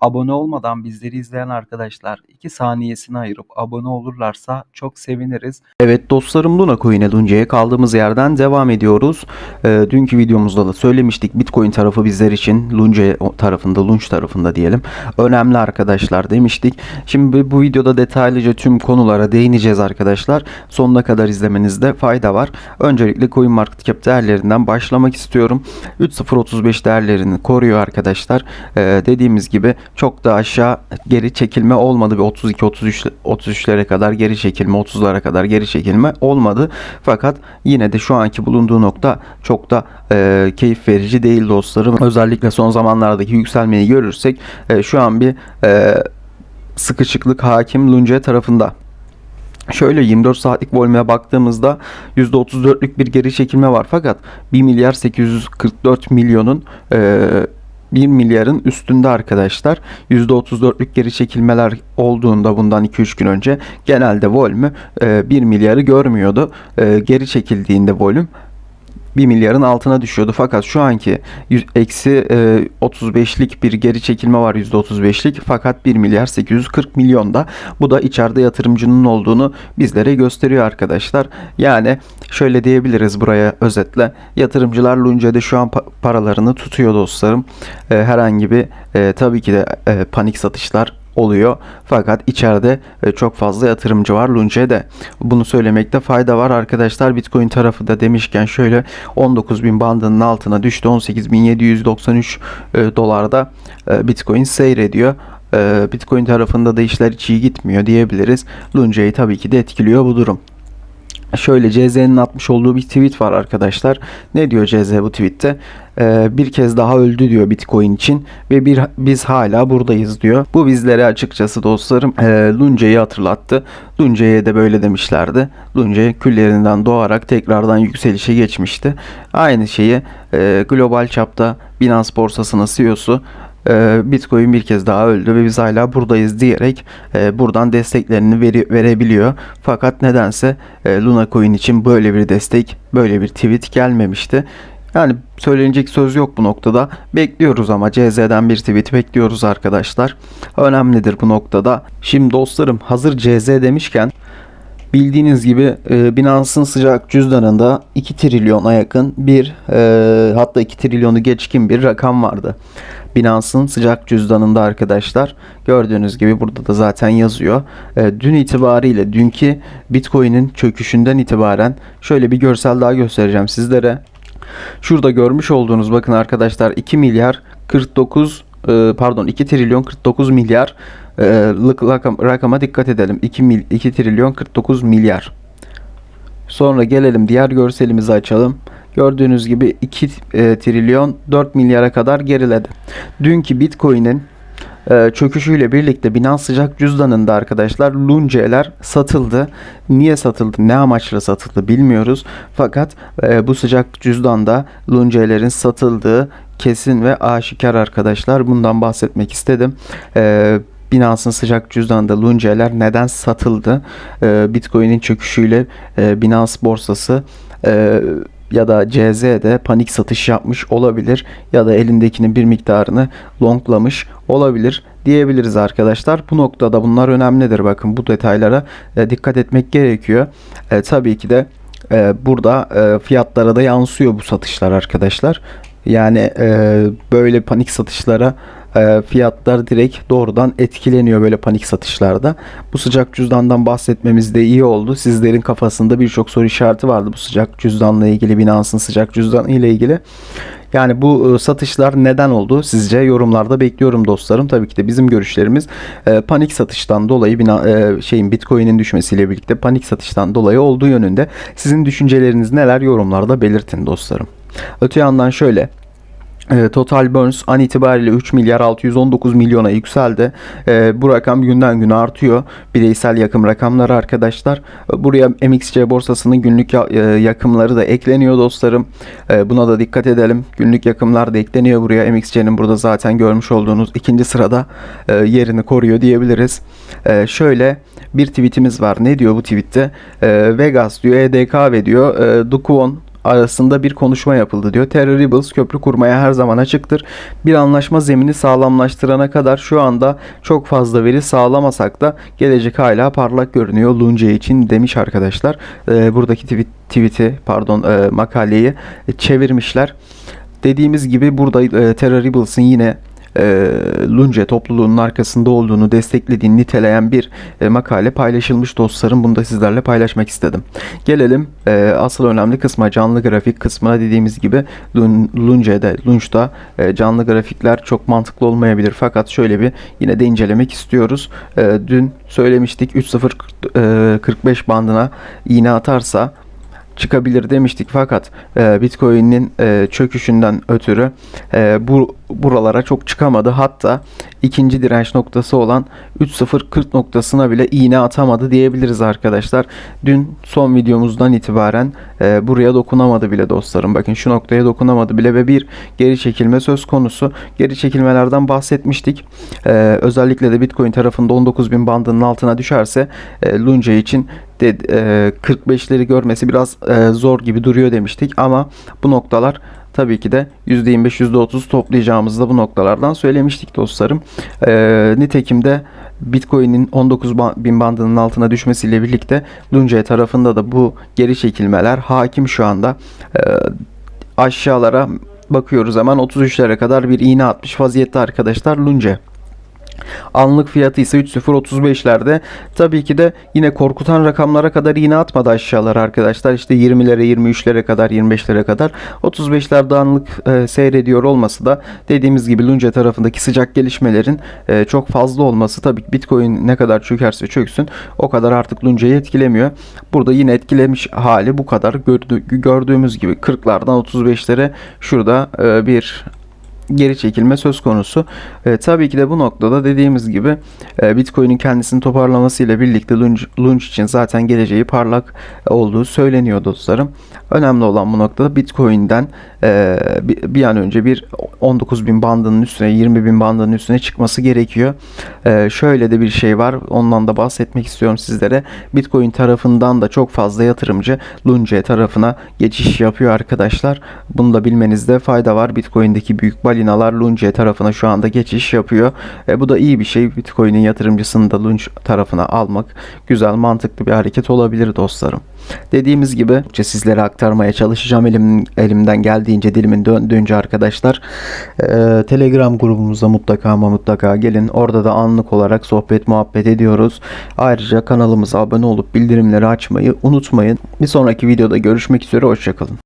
Abone olmadan bizleri izleyen arkadaşlar 2 saniyesini ayırıp abone olurlarsa çok seviniriz. Evet dostlarım Luna Coin'e Lunce'ye kaldığımız yerden devam ediyoruz. Ee, dünkü videomuzda da söylemiştik Bitcoin tarafı bizler için Lunce tarafında, Lunch tarafında diyelim. Önemli arkadaşlar demiştik. Şimdi bu videoda detaylıca tüm konulara değineceğiz arkadaşlar. Sonuna kadar izlemenizde fayda var. Öncelikle CoinMarketCap değerlerinden başlamak istiyorum. 3.035 değerlerini koruyor arkadaşlar. Ee, dediğimiz gibi çok da aşağı geri çekilme olmadı. Bir 32 33 33'lere kadar geri çekilme, 30'lara kadar geri çekilme olmadı. Fakat yine de şu anki bulunduğu nokta çok da e, keyif verici değil dostlarım. Özellikle son zamanlardaki yükselmeyi görürsek e, şu an bir e, sıkışıklık hakim Lunce tarafında. Şöyle 24 saatlik volümeye baktığımızda %34'lük bir geri çekilme var fakat 1 milyar 844 milyonun e, 1 milyarın üstünde arkadaşlar. %34'lük geri çekilmeler olduğunda bundan 2-3 gün önce genelde volümü 1 milyarı görmüyordu. E, geri çekildiğinde volüm 1 milyarın altına düşüyordu. Fakat şu anki eksi 35'lik bir geri çekilme var %35'lik. Fakat 1 milyar 840 milyonda. Bu da içeride yatırımcının olduğunu bizlere gösteriyor arkadaşlar. Yani şöyle diyebiliriz buraya özetle. Yatırımcılar Lunce'de şu an paralarını tutuyor dostlarım. Herhangi bir tabii ki de panik satışlar oluyor. Fakat içeride e, çok fazla yatırımcı var Lunce'de. Bunu söylemekte fayda var arkadaşlar. Bitcoin tarafı da demişken şöyle 19.000 bandının altına düştü. 18.793 e, dolarda e, Bitcoin seyrediyor. Bitcoin tarafında da işler hiç iyi gitmiyor diyebiliriz. Lunce'yi tabii ki de etkiliyor bu durum. Şöyle CZ'nin atmış olduğu bir tweet var arkadaşlar. Ne diyor CZ bu tweette? Ee, bir kez daha öldü diyor Bitcoin için ve bir biz hala buradayız diyor. Bu bizlere açıkçası dostlarım e, Lunce'yi hatırlattı. Lunce'ye de böyle demişlerdi. Lunce küllerinden doğarak tekrardan yükselişe geçmişti. Aynı şeyi e, global çapta Binance borsasının CEO'su e, Bitcoin bir kez daha öldü ve biz hala buradayız diyerek e, buradan desteklerini veri, verebiliyor. Fakat nedense e, Luna Coin için böyle bir destek, böyle bir tweet gelmemişti. Yani söylenecek söz yok bu noktada. Bekliyoruz ama CZ'den bir tweet bekliyoruz arkadaşlar. Önemlidir bu noktada. Şimdi dostlarım hazır CZ demişken Bildiğiniz gibi Binance'ın sıcak cüzdanında 2 trilyona yakın bir hatta 2 trilyonu geçkin bir rakam vardı. Binance'ın sıcak cüzdanında arkadaşlar. Gördüğünüz gibi burada da zaten yazıyor. E, dün itibariyle dünkü Bitcoin'in çöküşünden itibaren şöyle bir görsel daha göstereceğim sizlere. Şurada görmüş olduğunuz bakın arkadaşlar 2 milyar 49 e, pardon 2 trilyon 49 milyar e, rakam, rakama dikkat edelim. 2, mil, 2 trilyon 49 milyar. Sonra gelelim diğer görselimizi açalım. Gördüğünüz gibi 2 e, trilyon 4 milyara kadar geriledi. Dünkü Bitcoin'in e, çöküşüyle birlikte Binance sıcak cüzdanında arkadaşlar Lunce'ler satıldı. Niye satıldı, ne amaçla satıldı bilmiyoruz. Fakat e, bu sıcak cüzdanda Lunce'lerin satıldığı kesin ve aşikar arkadaşlar. Bundan bahsetmek istedim. E, Binance'ın sıcak cüzdanında Lunce'ler neden satıldı? E, Bitcoin'in çöküşüyle e, Binance borsası e, ya da CZ'de panik satış yapmış olabilir ya da elindekinin bir miktarını longlamış olabilir diyebiliriz arkadaşlar. Bu noktada bunlar önemlidir. Bakın bu detaylara e, dikkat etmek gerekiyor. E, tabii ki de e, burada e, fiyatlara da yansıyor bu satışlar arkadaşlar. Yani e, böyle panik satışlara e, fiyatlar direkt doğrudan etkileniyor böyle panik satışlarda. Bu sıcak cüzdandan bahsetmemiz de iyi oldu. Sizlerin kafasında birçok soru işareti vardı bu sıcak cüzdanla ilgili, Binance'ın sıcak cüzdanı ile ilgili. Yani bu e, satışlar neden oldu? Sizce yorumlarda bekliyorum dostlarım. Tabii ki de bizim görüşlerimiz e, panik satıştan dolayı e, şeyin Bitcoin'in düşmesiyle birlikte panik satıştan dolayı olduğu yönünde. Sizin düşünceleriniz neler yorumlarda belirtin dostlarım. Öte yandan şöyle Total Burns an itibariyle 3 milyar 619 milyona yükseldi. E, bu rakam günden güne artıyor. Bireysel yakım rakamları arkadaşlar. E, buraya MXC borsasının günlük e, yakımları da ekleniyor dostlarım. Buna da dikkat edelim. Günlük yakımlar da ekleniyor buraya. MXC'nin burada zaten görmüş olduğunuz ikinci sırada e, yerini koruyor diyebiliriz. Şöyle bir tweetimiz var. Ne diyor bu tweette? Vegas diyor, EDK ve diyor Dukwon arasında bir konuşma yapıldı diyor. Terra Rebels köprü kurmaya her zaman açıktır. Bir anlaşma zemini sağlamlaştırana kadar şu anda çok fazla veri sağlamasak da gelecek hala parlak görünüyor Lunce için demiş arkadaşlar. Ee, buradaki tweet, tweet'i pardon e, makaleyi çevirmişler. Dediğimiz gibi burada e, Terra Rebels'in yine e, Lunce topluluğunun arkasında olduğunu desteklediğini niteleyen bir e, makale paylaşılmış dostlarım. Bunu da sizlerle paylaşmak istedim. Gelelim e, asıl önemli kısma canlı grafik kısmına dediğimiz gibi Lun, Lunce'de, Lunch'ta e, canlı grafikler çok mantıklı olmayabilir. Fakat şöyle bir yine de incelemek istiyoruz. E, dün söylemiştik 3.045 bandına iğne atarsa çıkabilir demiştik fakat e, Bitcoin'in e, çöküşünden ötürü e, bu buralara çok çıkamadı. Hatta ikinci direnç noktası olan 3040 noktasına bile iğne atamadı diyebiliriz arkadaşlar. Dün son videomuzdan itibaren e, buraya dokunamadı bile dostlarım. Bakın şu noktaya dokunamadı bile ve bir geri çekilme söz konusu. Geri çekilmelerden bahsetmiştik. E, özellikle de Bitcoin tarafında 19.000 bandının altına düşerse e, Lunce için de, e, 45'leri görmesi biraz e, zor gibi duruyor demiştik ama bu noktalar tabii ki de %25 %30 toplayacağımızı da bu noktalardan söylemiştik dostlarım. E, nitekim de Bitcoin'in 19 ba- bin bandının altına düşmesiyle birlikte Lunce tarafında da bu geri çekilmeler hakim şu anda. E, aşağılara bakıyoruz hemen 33'lere kadar bir iğne atmış vaziyette arkadaşlar Lunce. Anlık fiyatı ise 3.035'lerde. Tabii ki de yine korkutan rakamlara kadar iğne atmadı aşağılara arkadaşlar. İşte 20'lere, 23'lere kadar, 25'lere kadar. 35'lerde anlık e, seyrediyor olması da dediğimiz gibi Lunce tarafındaki sıcak gelişmelerin e, çok fazla olması tabii Bitcoin ne kadar çökerse çöksün o kadar artık Lunce'yi etkilemiyor. Burada yine etkilemiş hali bu kadar gördü, gördüğümüz gibi 40'lardan 35'lere şurada e, bir geri çekilme söz konusu. E, tabii ki de bu noktada dediğimiz gibi e, Bitcoin'in kendisini toparlamasıyla birlikte Lunch, Lunch için zaten geleceği parlak olduğu söyleniyor dostlarım. Önemli olan bu noktada Bitcoin'den e, bir, bir an önce bir 19.000 bandının üstüne 20.000 bandının üstüne çıkması gerekiyor. E, şöyle de bir şey var. Ondan da bahsetmek istiyorum sizlere. Bitcoin tarafından da çok fazla yatırımcı Lunce tarafına geçiş yapıyor arkadaşlar. Bunu da bilmenizde fayda var. Bitcoin'deki büyük balinalar Lunce tarafına şu anda geçiş yapıyor. E, bu da iyi bir şey. Bitcoin'in yatırımcısını da Lunge tarafına almak güzel, mantıklı bir hareket olabilir dostlarım. Dediğimiz gibi sizlere aktarmaya çalışacağım elim, elimden geldiğince dilimin döndüğünce arkadaşlar. E, Telegram grubumuza mutlaka ama mutlaka gelin. Orada da anlık olarak sohbet muhabbet ediyoruz. Ayrıca kanalımıza abone olup bildirimleri açmayı unutmayın. Bir sonraki videoda görüşmek üzere. Hoşçakalın.